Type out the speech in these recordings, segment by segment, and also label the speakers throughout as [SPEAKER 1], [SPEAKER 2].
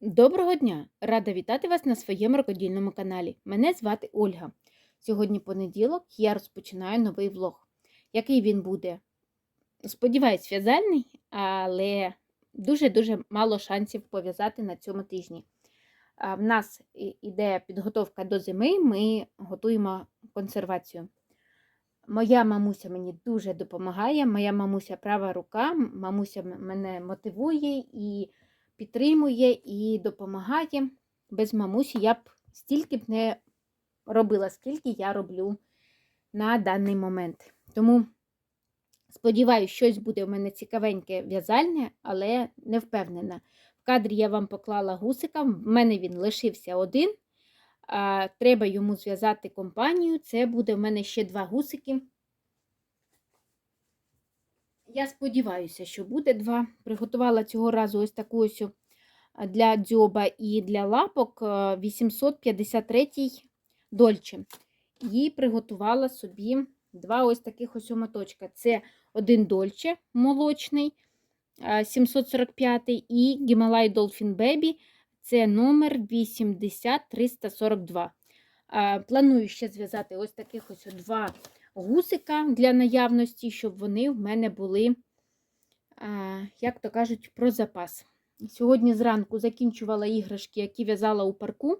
[SPEAKER 1] Доброго дня! Рада вітати вас на своєму рукодільному каналі. Мене звати Ольга. Сьогодні понеділок я розпочинаю новий влог. Який він буде? Сподіваюсь, в'язальний, але дуже-дуже мало шансів пов'язати на цьому тижні. В нас іде підготовка до зими, ми готуємо консервацію. Моя мамуся мені дуже допомагає. Моя мамуся права рука, мамуся мене мотивує і підтримує і допомагає. Без мамусі я б стільки б не робила, скільки я роблю на даний момент. Тому сподіваюся, щось буде в мене цікавеньке в'язальне, але не впевнена. В кадрі я вам поклала гусика, в мене він лишився один. Треба йому зв'язати компанію. Це буде в мене ще два гусики. Я сподіваюся, що буде два. Приготувала цього разу ось таку ось для дзьоба і для лапок е, 853 дольче. І приготувала собі два ось таких ось моточка. Це один дольче молочний, е, 745 і Гімалай Dolphin Baby. Це номер 80342. Е, Планую ще зв'язати ось таких ось два гусика для наявності, щоб вони в мене були, як то кажуть, про запас. Сьогодні зранку закінчувала іграшки, які в'язала у парку.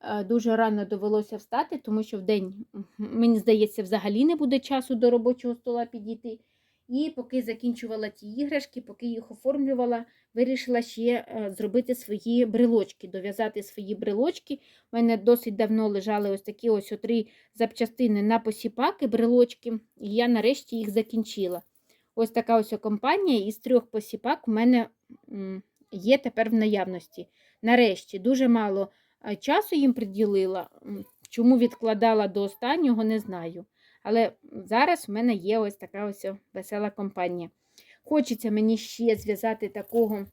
[SPEAKER 1] Е, Дуже рано довелося встати, тому що в день, мені здається, взагалі не буде часу до робочого стола підійти. І поки закінчувала ті іграшки, поки їх оформлювала, вирішила ще е, зробити свої брелочки, дов'язати свої брелочки. У мене досить давно лежали ось такі ось три запчастини на посіпаки, брелочки, і я нарешті їх закінчила. Ось така ось компанія із трьох посіпак у мене є тепер в наявності. Нарешті дуже мало е, часу їм приділила. Чому відкладала до останнього, не знаю. Але зараз в мене є ось така ось весела компанія. Хочеться мені ще зв'язати такого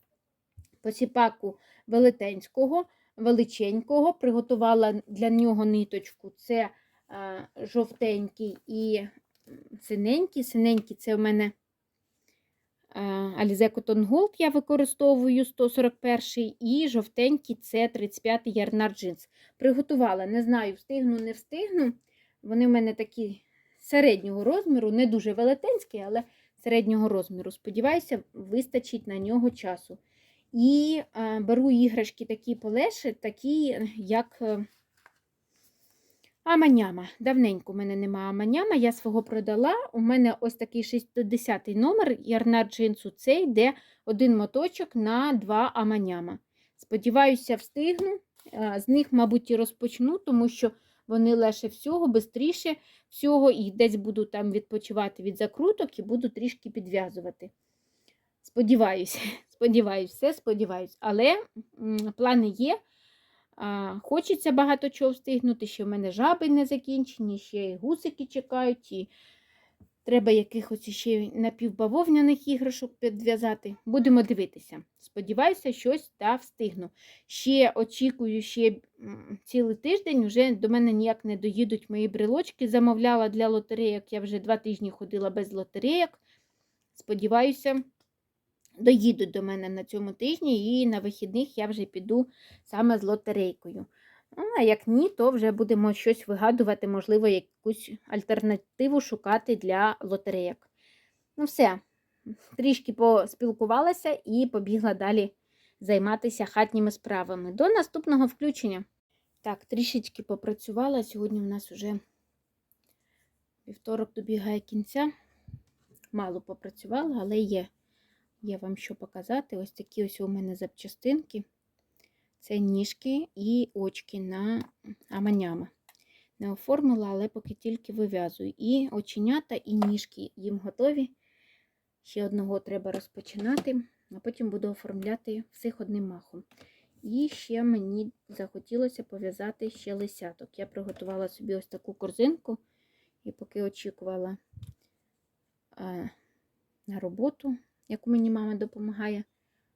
[SPEAKER 1] посіпаку велетенського, величенького. Приготувала для нього ниточку. Це е, жовтенький і синенький. Синенький це у мене е, Alize Cotton Gold я використовую 141 і жовтенький це 35 Ярнар Джинс. Приготувала, не знаю, встигну, не встигну. Вони в мене такі середнього розміру, не дуже велетенські, але середнього розміру. Сподіваюся, вистачить на нього часу. І е, беру іграшки такі полегші, такі, як е, Аманяма. Давненько у мене немає аманяма, я свого продала. У мене ось такий 60 номер ярнар джинсу. Це йде один моточок на два аманяма. Сподіваюся, встигну. Е, З них, мабуть, і розпочну, тому що вони легше всього, швидше всього, і десь буду там відпочивати від закруток і буду трішки підв'язувати. Сподіваюся, сподіваюся, все сподіваюся. Але плани є. А, Хочеться багато чого встигнути, ще в мене жаби не закінчені, ще й гусики чекають, і треба якихось ще напівбавовняних іграшок підв'язати. Будемо дивитися. Сподіваюся, щось та встигну. Ще очікую, ще цілий тиждень вже до мене ніяк не доїдуть мої брелочки. Замовляла для лотерейок, я вже два тижні ходила без лотерейок. Сподіваюся, доїдуть до мене на цьому тижні, і на вихідних я вже піду саме з лотерейкою. Ну, а як ні, то вже будемо щось вигадувати, можливо, якусь альтернативу шукати для лотерейок. Ну, все, трішки поспілкувалася і побігла далі займатися хатніми справами. До наступного включення. Так, трішечки попрацювала. Сьогодні в нас вже вівторок добігає кінця. Мало попрацювала, але є. Є вам що показати. Ось такі ось у мене запчастинки. Це ніжки і очки на аманяма. Не оформила, але поки тільки вив'язую. І оченята, і ніжки їм готові. Ще одного треба розпочинати, а потім буду оформляти всіх одним махом. І ще мені захотілося пов'язати ще лисяток. Я приготувала собі ось таку корзинку, і поки очікувала на роботу, яку мені мама допомагає,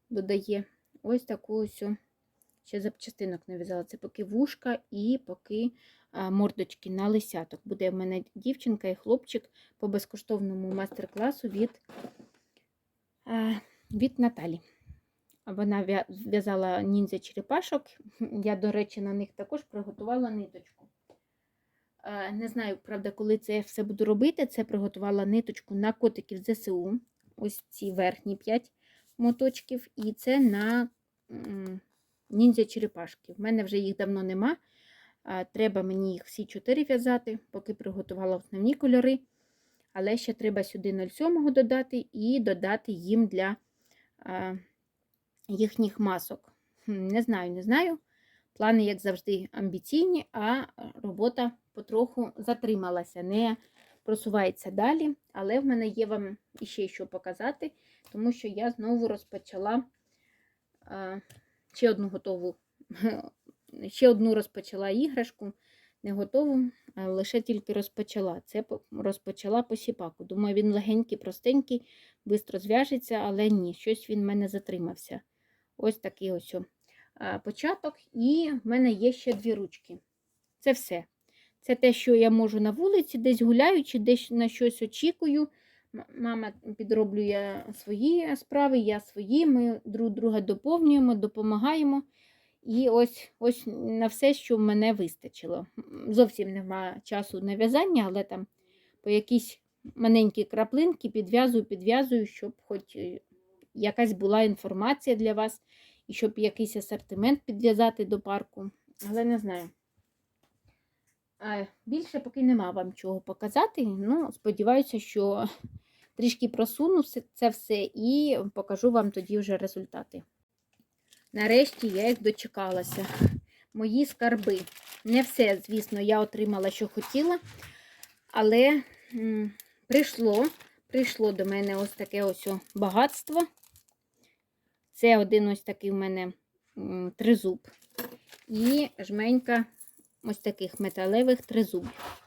[SPEAKER 1] додає ось таку ось ще запчастинок нав'язала. Це поки вушка і поки мордочки на лисяток. Буде в мене дівчинка і хлопчик по безкоштовному майстер-класу від, від Наталі. Вона в'язала ніндзя черепашок. Я, до речі, на них також приготувала ниточку. Не знаю, правда, коли це я все буду робити. Це приготувала ниточку на котиків ЗСУ. Ось ці верхні 5 моточків. І це на м, ніндзя черепашки. В мене вже їх давно нема. Треба мені їх всі 4 в'язати, поки приготувала основні кольори. Але ще треба сюди 0,7 додати і додати їм для їхніх масок. Не знаю, не знаю. Плани, як завжди, амбіційні, а робота потроху затрималася, не просувається далі. Але в мене є вам іще що показати, тому що я знову розпочала ще одну готову, ще одну розпочала іграшку. Не готову, а лише тільки розпочала. Це по- розпочала посіпаку. Думаю, він легенький, простенький, швидко зв'яжеться, але ні, щось він в мене затримався. Ось такий ось початок. І в мене є ще дві ручки. Це все. Це те, що я можу на вулиці, десь гуляючи, десь на щось очікую. Мама підроблює свої справи, я свої. Ми друг друга доповнюємо, допомагаємо. І ось ось на все, що мене вистачило. Зовсім нема часу на в'язання, але там по якісь маленькі краплинки підв'язую, підв'язую, щоб хоч е, якась була інформація для вас, і щоб якийсь асортимент підв'язати до парку. Але не знаю. Більше поки нема вам чого показати. Ну, сподіваюся, що трішки просуну це все і покажу вам тоді вже результати. Нарешті я їх дочекалася. Мої скарби. Не все, звісно, я отримала, що хотіла, але прийшло, прийшло до мене ось таке ось багатство. Це один ось такий в мене тризуб. І жменька ось таких металевих тризубів.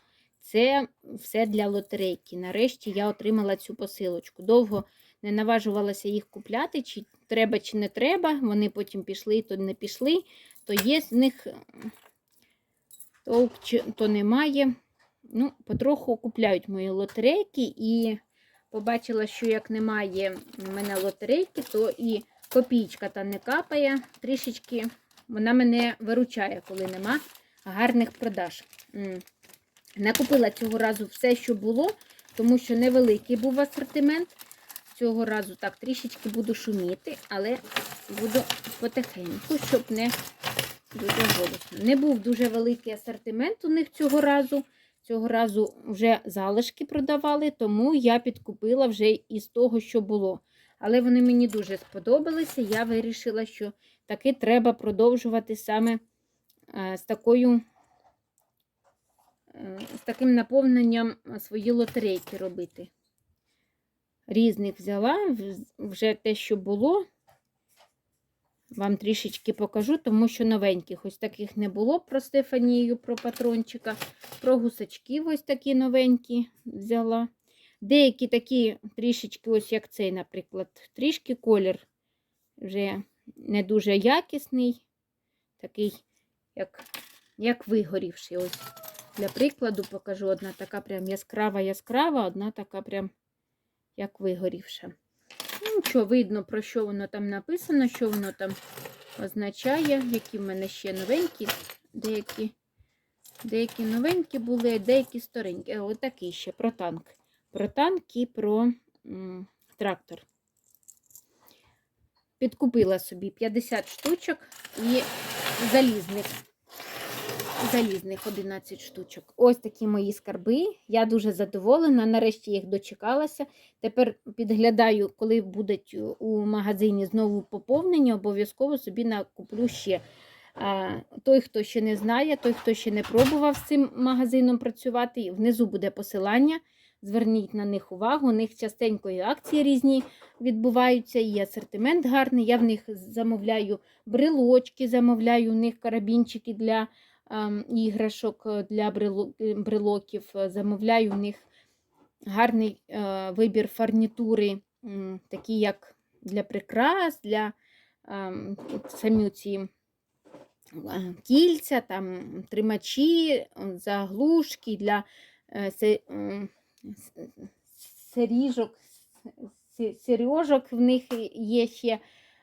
[SPEAKER 1] Це все для лотерейки. Нарешті я отримала цю посилочку. Довго не наважувалася їх купляти, чи треба, чи не треба. Вони потім пішли, то не пішли, то є з них толк, то немає. Ну, потроху купляють мої лотерейки, і побачила, що як немає в мене лотерейки, то і копійка та не капає. Трішечки вона мене виручає, коли нема гарних продаж. Накупила цього разу все, що було, тому що невеликий був асортимент. Цього разу так трішечки буду шуміти, але буду потихеньку, щоб не дуже голосно. Не був дуже великий асортимент у них цього разу. Цього разу вже залишки продавали, тому я підкупила вже із того, що було. Але вони мені дуже сподобалися. Я вирішила, що таки треба продовжувати саме е, з такою з таким наповненням е, свої лотерейки робити. Різних взяла, вже те, що було. Вам трішечки покажу, тому що новеньких ось таких не було про Стефанію, про патрончика. Про гусачків ось такі новенькі взяла. Деякі такі трішечки, ось як цей, наприклад, трішки колір вже не дуже якісний, такий, як, як вигорівший. Ось для прикладу покажу одна така прям яскрава яскрава, одна така прям як вигорівша. Ну, нічого, видно, про що воно там написано, що воно там означає, які в мене ще новенькі, деякі, деякі новенькі були, деякі старенькі. Е, Отакий ще про танк. Про танк і про трактор. Підкупила собі 50 штучок і залізних. Залізних 11 штучок. Ось такі мої скарби. Я дуже задоволена. Нарешті їх дочекалася. Тепер підглядаю, коли будуть у магазині знову поповнення, обов'язково собі накуплю ще. Той, хто ще не знає, той, хто ще не пробував з цим магазином працювати, внизу буде посилання. Зверніть на них увагу. У них частенько і акції різні відбуваються, і асортимент гарний. Я в них замовляю брелочки, замовляю у них карабінчики для іграшок, е, для е, брелоків. е, Замовляю в них гарний вибір фарнітури, такі як для прикрас, для ем, самі ці кільця, там, тримачі, заглушки для серіжок, сережок в них є ще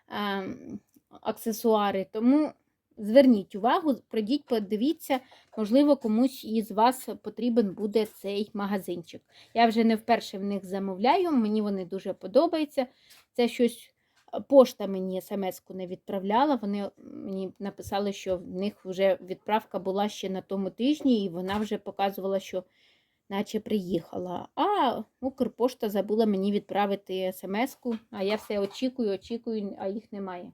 [SPEAKER 1] ем, аксесуари. Тому зверніть увагу, пройдіть, подивіться, можливо, комусь із вас потрібен буде цей магазинчик. Я вже не вперше в них замовляю, мені вони дуже подобаються. Це щось. Пошта мені смс-ку не відправляла. Вони мені написали, що в них вже відправка була ще на тому тижні, і вона вже показувала, що наче приїхала. А Укрпошта забула мені відправити смс-ку, а я все очікую, очікую, а їх немає.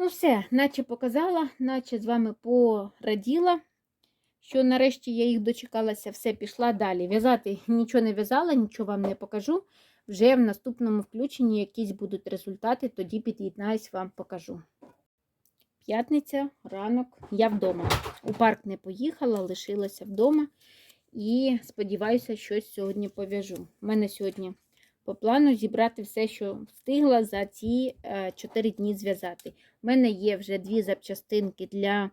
[SPEAKER 1] Ну, все, наче показала, наче з вами пораділа, що нарешті я їх дочекалася, все пішла далі. В'язати нічого не в'язала, нічого вам не покажу. Вже в наступному включенні якісь будуть результати, тоді під'єднаюсь, вам покажу. П'ятниця, ранок, я вдома. У парк не поїхала, лишилася вдома. І сподіваюся, щось сьогодні пов'яжу. У мене сьогодні по плану зібрати все, що встигла за ці 4 дні зв'язати. У мене є вже дві запчастинки для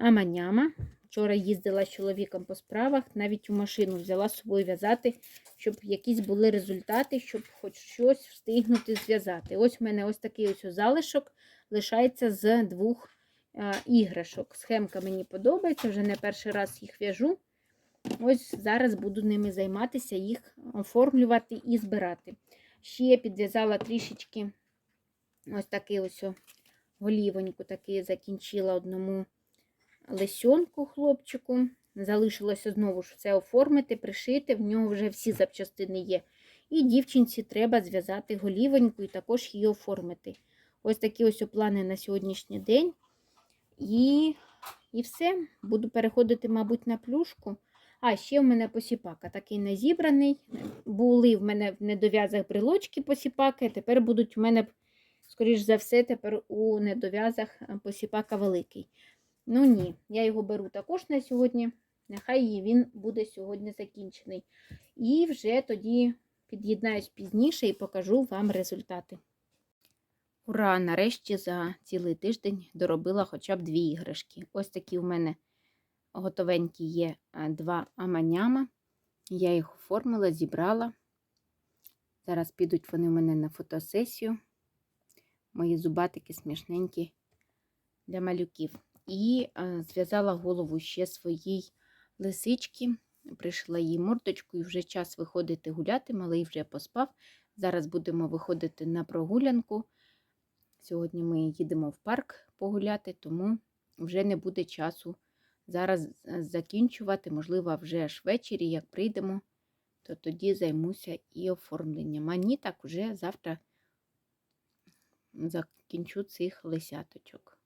[SPEAKER 1] аманяма. Вчора їздила з чоловіком по справах, навіть у машину взяла з собою в'язати, щоб якісь були результати, щоб хоч щось встигнути зв'язати. Ось у мене ось такий ось залишок лишається з двох е, іграшок. Схемка мені подобається, вже не перший раз їх в'яжу. Ось зараз буду ними займатися, їх оформлювати і збирати. Ще підв'язала трішечки ось такий ось голівоньку, такий закінчила одному лисьонку хлопчику. Залишилося знову ж все оформити, пришити, в нього вже всі запчастини є. І дівчинці треба зв'язати голівоньку і також її оформити. Ось такі ось плани на сьогоднішній день. І і все. Буду переходити, мабуть, на плюшку. А, ще в мене посіпака такий не зібраний. Були в мене в недов'язах брелочки посіпаки, тепер будуть в мене, скоріш за все, тепер у недов'язах посіпака великий. Ну ні, я його беру також на сьогодні. Нехай він буде сьогодні закінчений. І вже тоді під'єднаюсь пізніше і покажу вам результати. Ура! Нарешті за цілий тиждень доробила хоча б дві іграшки. Ось такі у мене готовенькі є два аманяма. Я їх оформила, зібрала. Зараз підуть вони у мене на фотосесію. Мої зубатики смішненькі для малюків. І зв'язала голову ще своїй лисички, прийшла їй мордочку, і вже час виходити гуляти, малий вже поспав. Зараз будемо виходити на прогулянку. Сьогодні ми їдемо в парк погуляти, тому вже не буде часу зараз закінчувати, можливо, вже ж ввечері, як прийдемо, то тоді займуся і оформленням. А ні, так вже завтра закінчу цих лисяточок.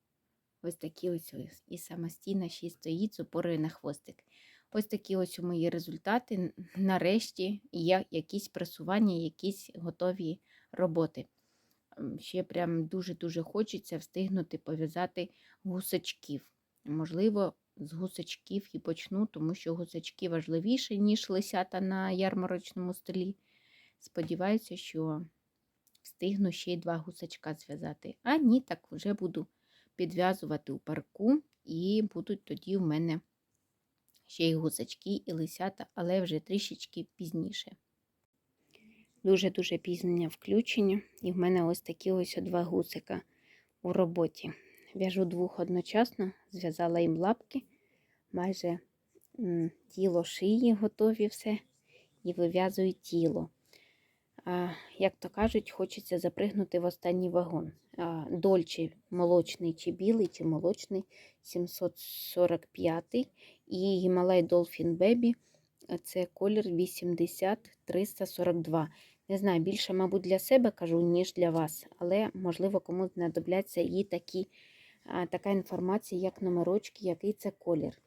[SPEAKER 1] Ось такі ось і самостійно ще стоїть з опорою на хвостик. Ось такі ось мої результати. Нарешті є якісь просування, якісь готові роботи. Ще прям дуже-дуже хочеться встигнути пов'язати гусачків. Можливо, з гусачків і почну, тому що гусачки важливіші, ніж лисята на ярмарочному столі. Сподіваюся, що встигну ще й два гусачка зв'язати. А ні, так вже буду підв'язувати у парку, і будуть тоді в мене ще й гусачки і лисята, але вже трішечки пізніше. Дуже-дуже пізнення включення, і в мене ось такі ось два гусика у роботі. В'яжу двох одночасно, зв'язала їм лапки, майже тіло шиї готові все, і вив'язую тіло. А, Як то кажуть, хочеться запригнути в останній вагон. А, Дольче молочний чи білий, чи молочний 745 і Гімалай Dolphin Baby це колір 80-342. Не знаю, більше, мабуть, для себе кажу, ніж для вас, але, можливо, комусь знадобляться і такі, така інформація, як номерочки, який це колір.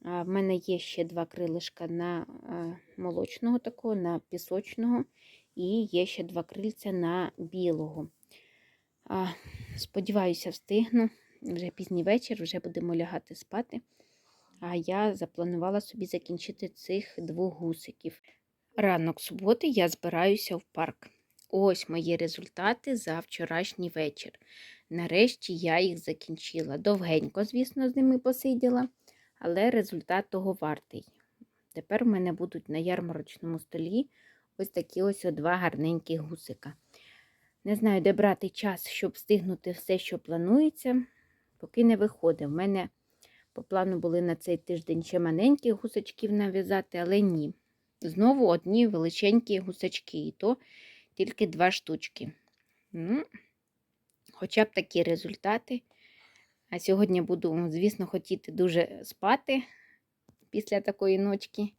[SPEAKER 1] В мене є ще два крилишка на молочного, такого, на пісочного, і є ще два крильця на білого. Сподіваюся, встигну. Вже пізній вечір, вже будемо лягати спати. А я запланувала собі закінчити цих двох гусиків. Ранок суботи я збираюся в парк. Ось мої результати за вчорашній вечір. Нарешті я їх закінчила. Довгенько, звісно, з ними посиділа, але результат того вартий. Тепер в мене будуть на ярмарочному столі ось такі ось два гарненькі гусика. Не знаю, де брати час, щоб встигнути все, що планується, поки не виходить. У мене по плану були на цей тиждень ще маленьких гусачків нав'язати, але ні. Знову одні величенькі гусачки, і то тільки два штучки. Хоча б такі результати. А сьогодні буду, звісно, хотіти дуже спати після такої ночки.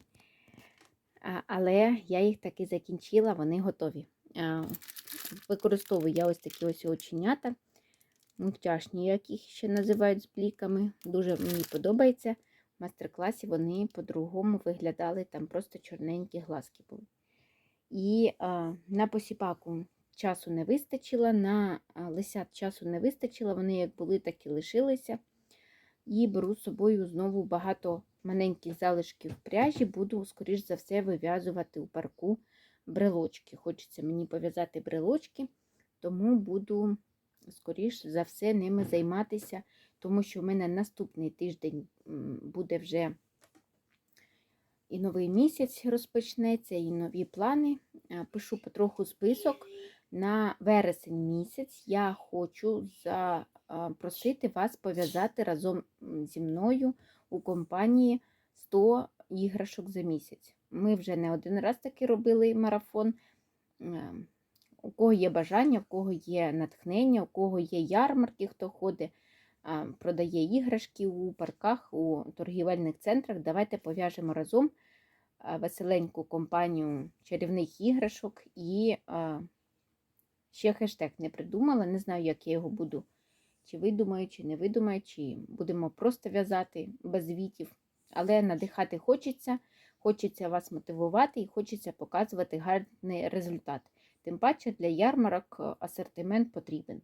[SPEAKER 1] Але я їх таки закінчила, вони готові. Використовую я ось такі ось оченята. Мультяшні, як їх ще називають з бліками. Дуже мені подобається. В майстер-класі вони по-другому виглядали, там просто чорненькі глазки були. І а, на посіпаку часу не вистачило, на лисят часу не вистачило, вони як були, так і лишилися. І беру з собою знову багато маленьких залишків пряжі, буду, скоріш за все, вив'язувати у парку брелочки. Хочеться мені пов'язати брелочки, тому буду, скоріш за все, ними займатися, тому що в мене наступний тиждень буде вже і новий місяць розпочнеться, і нові плани. Е, Пишу потроху список. На вересень місяць я хочу запросити вас пов'язати разом зі мною у компанії 100 іграшок за місяць. Ми вже не один раз таки робили марафон. Е, У кого є бажання, у кого є натхнення, у кого є ярмарки, хто ходить, продає іграшки у парках, у торгівельних центрах. Давайте пов'яжемо разом веселеньку компанію чарівних іграшок і ще хештег не придумала. Не знаю, як я його буду чи видумаю, чи не видумаю, чи будемо просто в'язати без звітів. Але надихати хочеться, хочеться вас мотивувати і хочеться показувати гарний результат. Тим паче для ярмарок е, асортимент потрібен.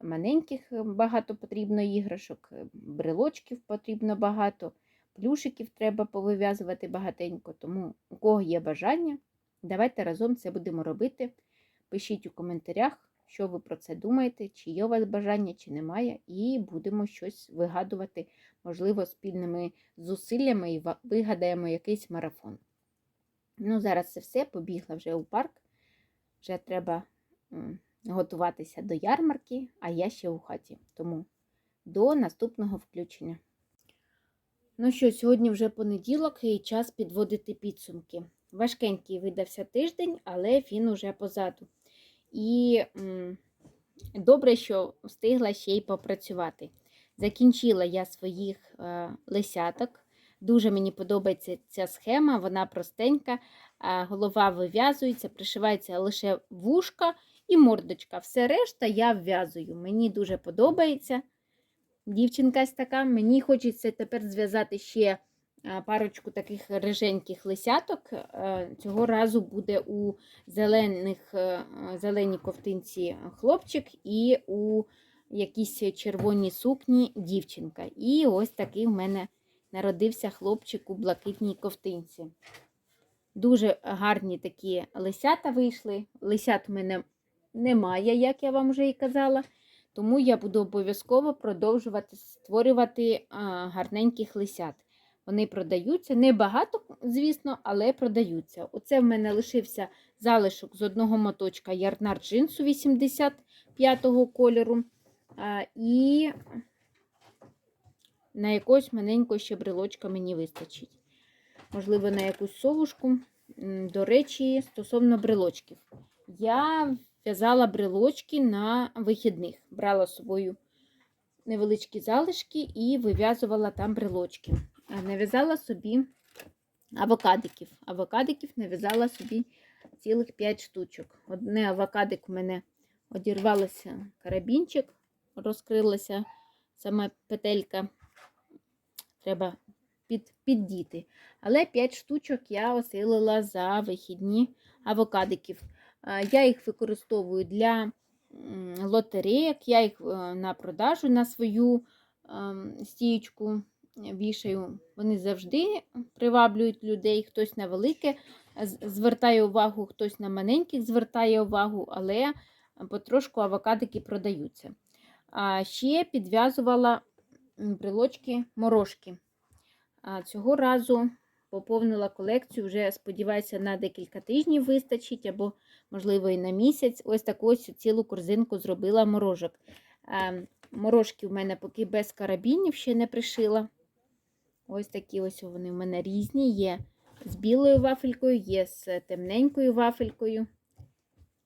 [SPEAKER 1] Маленьких е, багато потрібно іграшок, е, брелочків потрібно багато, плюшиків треба повив'язувати багатенько. Тому у кого є бажання, давайте разом це будемо робити. Пишіть у коментарях, що ви про це думаєте, чи є у вас бажання, чи немає, і будемо щось вигадувати, можливо, спільними зусиллями і вигадаємо якийсь марафон. Ну, зараз це все, побігла вже у парк. Вже треба готуватися до ярмарки, а я ще у хаті. Тому до наступного включення. Ну що, сьогодні вже понеділок і час підводити підсумки. Важкенький видався тиждень, але він уже позаду. І добре, що встигла ще й попрацювати. Закінчила я своїх е, лисяток. Дуже мені подобається ця схема, вона простенька, а голова вив'язується, пришивається лише вушка і мордочка. Все решта я вв'язую. Мені дуже подобається. Дівчинка така. Мені хочеться тепер зв'язати ще парочку таких риженьких лисяток. Е, Цього разу буде у зелених, е, зеленій ковтинці хлопчик і у якійсь червоній сукні дівчинка. І ось такий в мене народився хлопчик у блакитній ковтинці. Дуже гарні такі лисята вийшли. Лисят в мене немає, як я вам вже і казала. Тому я буду обов'язково продовжувати створювати гарненьких лисят. Вони продаються. Небагато, звісно, але продаються. Оце в мене лишився залишок з одного моточка ярнар джинсу 85-го кольору. І на якогось маленького ще брелочка мені вистачить. Можливо, на якусь совушку. До речі, стосовно брелочків. Я в'язала брелочки на вихідних. Брала з собою невеличкі залишки і вив'язувала там брелочки. Нав'язала собі авокадиків. Авокадиків нав'язала собі цілих 5 штучок. Одне авокадик у мене одірвалося карабінчик, розкрилася сама петелька. Треба під, піддіти. Але 5 штучок я осилила за вихідні авокадиків. Я їх використовую для лотереїк, я їх е, на продажу на свою ем, стіючку вішаю. Вони завжди приваблюють людей. Хтось на велике звертає увагу, хтось на маленьких звертає увагу, але потрошку авокадики продаються. А ще підв'язувала брелочки морошки. А цього разу поповнила колекцію, вже сподіваюся, на декілька тижнів вистачить, або можливо, і на місяць. Ось таку ось цілу корзинку зробила морожок. Е, Морожки в мене поки без карабінів ще не пришила. Ось такі ось вони в мене різні. Є з білою вафелькою, є з темненькою вафелькою.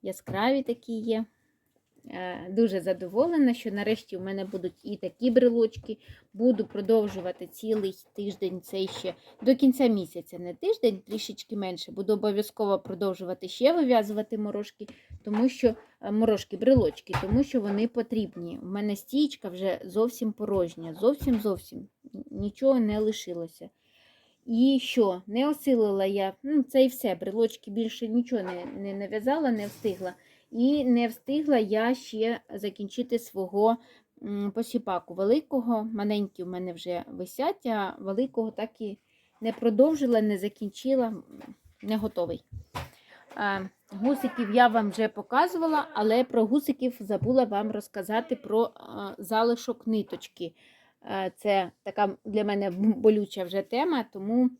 [SPEAKER 1] Яскраві такі є. Е, Дуже задоволена, що нарешті у мене будуть і такі брелочки. Буду продовжувати цілий тиждень цей ще до кінця місяця, не тиждень, трішечки менше. Буду обов'язково продовжувати ще вив'язувати морожки, тому що е, морожки, брелочки, тому що вони потрібні. У мене стічка вже зовсім порожня, зовсім зовсім нічого не лишилося. І що? Не осилила я, ну це і все, брелочки більше нічого не, не нав'язала, не встигла. І не встигла я ще закінчити свого посіпаку. Великого, маленькі в мене вже висять, а великого так і не продовжила, не закінчила, не готовий. А, Гусиків я вам вже показувала, але про гусиків забула вам розказати про залишок ниточки. Це така для мене болюча вже тема, тому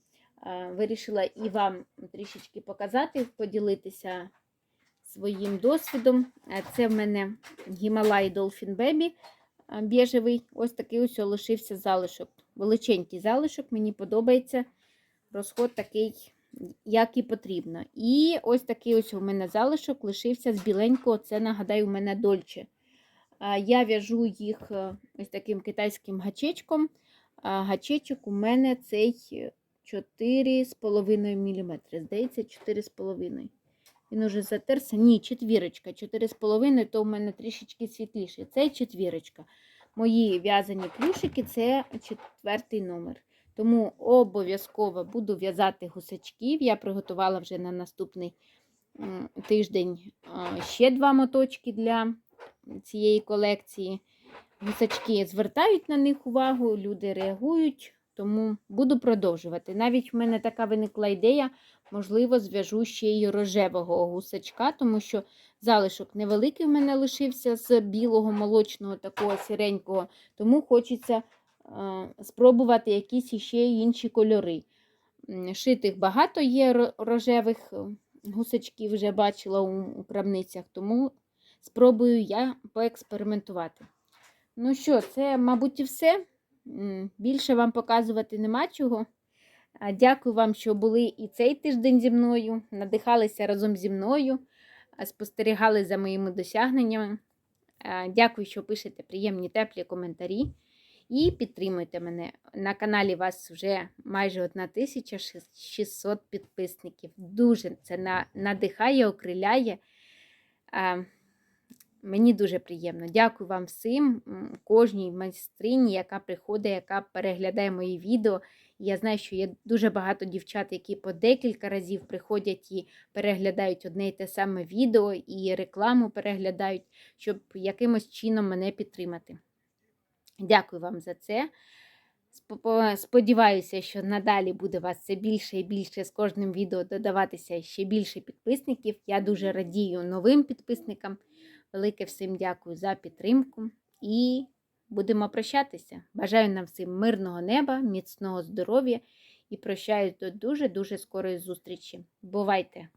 [SPEAKER 1] вирішила і вам трішечки показати, поділитися своїм досвідом. Е, Це в мене Himalaya Dolphin Baby е, біжевий. Ось такий ось лишився залишок. Величенький залишок, мені подобається. Розход такий, як і потрібно. І ось такий ось у мене залишок лишився з біленького. Це, нагадаю, у мене дольче. Я в'яжу їх е, ось таким китайським гачечком. Гачечок у мене цей 4,5 мм. Здається, 4,5 він уже затерся. Ні, четвірочка. 4,5, то в мене трішечки світліше. Це четвірочка. Мої в'язані плюшики це четвертий номер. Тому обов'язково буду в'язати гусачків. Я приготувала вже на наступний тиждень ще два моточки для цієї колекції. Гусачки звертають на них увагу, люди реагують, тому буду продовжувати. Навіть в мене така виникла ідея, можливо, зв'яжу ще й рожевого гусачка, тому що залишок невеликий в мене лишився з білого, молочного, такого сіренького, тому хочеться спробувати якісь іще інші кольори. Шитих багато є рожевих е, гусачків, вже бачила у крамницях, тому спробую я поекспериментувати. Ну що, це, мабуть, і все. Більше вам показувати нема чого. Дякую вам, що були і цей тиждень зі мною, надихалися разом зі мною, спостерігали за моїми досягненнями. Дякую, що пишете приємні теплі коментарі. І підтримуйте мене. На каналі вас вже майже 1600 підписників. Дуже це надихає, окриляє. Мені дуже приємно. Дякую вам всім, кожній майстрині, яка приходить, яка переглядає мої відео. Я знаю, що є дуже багато дівчат, які по декілька разів приходять і переглядають одне і те саме відео, і рекламу переглядають, щоб якимось чином мене підтримати. Дякую вам за це. Сподіваюся, що надалі буде вас все більше і більше з кожним відео додаватися ще більше підписників. Я дуже радію новим підписникам. Велике всім дякую за підтримку і будемо прощатися. Бажаю нам всім мирного неба, міцного здоров'я і прощаюсь до дуже-дуже скорої зустрічі. Бувайте!